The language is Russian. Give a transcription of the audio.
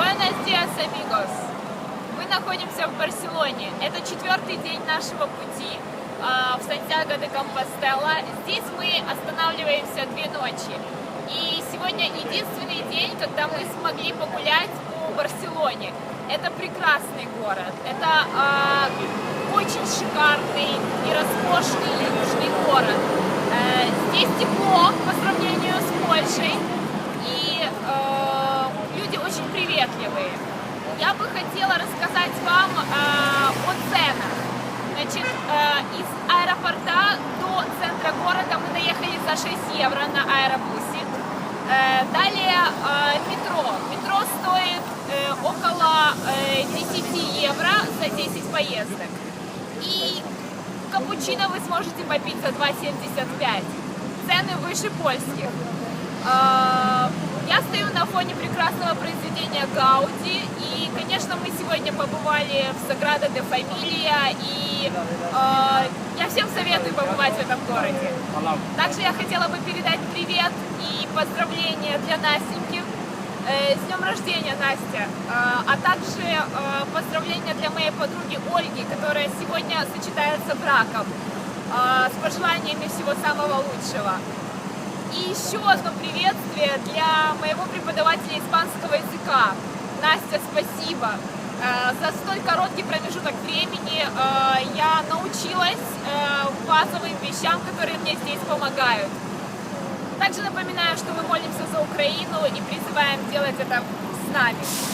Buenos días, amigos! Мы находимся в Барселоне. Это четвертый день нашего пути а, в Сантьяго де Компостела. Здесь мы останавливаемся две ночи. И сегодня единственный день, когда мы смогли погулять по Барселоне. Это прекрасный город. Это а, очень шикарный и роскошный южный город. Э, здесь тепло по сравнению с Польшей. И э, люди очень приветливые. Я бы хотела рассказать вам э, о ценах. Значит, э, из аэропорта до центра города мы доехали за 6 евро на аэробусе. Э, далее метро. Метро стоит около э, 10 евро за 10 поездок. И капучино вы сможете попить за 2,75. Цены выше польских. Я стою на фоне прекрасного произведения Гауди, и, конечно, мы сегодня побывали в Саграда де Фамилия, и э, я всем советую побывать в этом городе. Также я хотела бы передать привет и поздравления для Настеньки. Э, С днем рождения, Настя! Э, А также э, поздравления для моей подруги Ольги, которая сегодня сочетается браком. С пожеланиями всего самого лучшего. И еще одно приветствие для моего преподавателя испанского языка. Настя, спасибо. Э, За столь короткий промежуток времени э, я научилась э, базовым вещам, которые мне здесь помогают. Также напоминаю, что мы молимся за Украину и призываем делать это с нами.